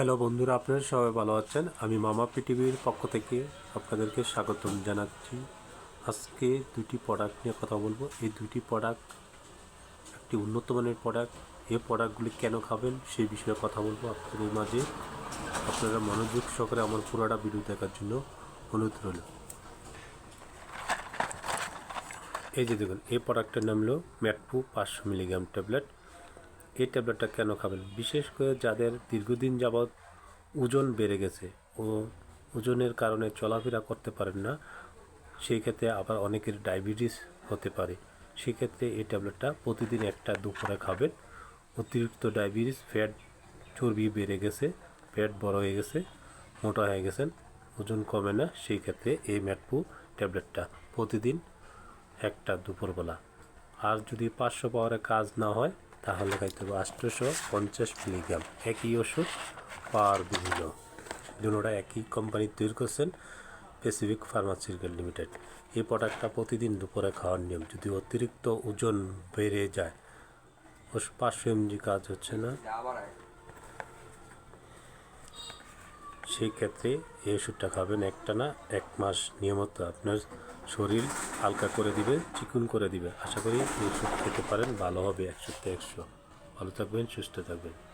Hello বন্ধুরা, আপনারা সবাই ভালো আছেন? আমি মামা পৃথিবীর পক্ষ থেকে আপনাদেরকে স্বাগতম জানাচ্ছি। আজকে দুটি প্রোডাক্ট নিয়ে কথা বলব। এই দুটি প্রোডাক্ট একটি উন্নত মানের প্রোডাক্ট এই প্রোডাক্টগুলি কেন খাবেন সেই বিষয়ে কথা বলব আপনাদের মাঝে। আপনারা মনোযোগ সহকারে আমার পুরোটা ভিডিও দেখার জন্য অনুরোধ রইল। এই যে দেখুন, এই প্রোডাক্টের নাম হলো ম্যাটপু পাঁচশো মিলিগ্রাম ট্যাবলেট। এই ট্যাবলেটটা কেন খাবেন? বিশেষ করে যাদের দীর্ঘদিন যাবৎ ওজন বেড়ে গেছে ও ওজনের কারণে চলাফেরা করতে পারেন না, সেই ক্ষেত্রে আবার অনেকের ডায়াবেটিস হতে পারে। সেক্ষেত্রে এই ট্যাবলেটটা প্রতিদিন একটা দুপুরে খাবেন। অতিরিক্ত ডায়াবেটিস, ফ্যাট চর্বি বেড়ে গেছে, ফ্যাট বড় হয়ে গেছে, মোটা হয়ে গেছেন, ওজন কমে না, সেই ক্ষেত্রে এই ম্যাটপু ট্যাবলেটটা প্রতিদিন একটা দুপুরবেলা। আর যদি পাঁচশো পাওয়ারে কাজ না হয় তাহলে খাইতে হবে আষ্টশো পঞ্চাশ মিলিগ্রাম। একই ওষুধ পাওয়ার বিভিন্ন। দুটা একই কোম্পানি তৈরি করছেন স্পেসিফিক ফার্মাসিউটিক্যাল লিমিটেড এই প্রোডাক্টটা প্রতিদিন দুপুরে খাওয়ার নিয়ম। যদি অতিরিক্ত ওজন বেড়ে যায় পাঁচশো এমজি কাজ হচ্ছে না। সেই ক্ষেত্রে এই ওষুধটা খাবেন একটা না এক মাস নিয়মিত আপনার শরীর হালকা করে দিবে, চিকুন করে দিবে। আশা করি এই ওষুধ খেতে পারেন, ভালো হবে। একশো একশো। ভালো থাকবেন, সুস্থ থাকবেন।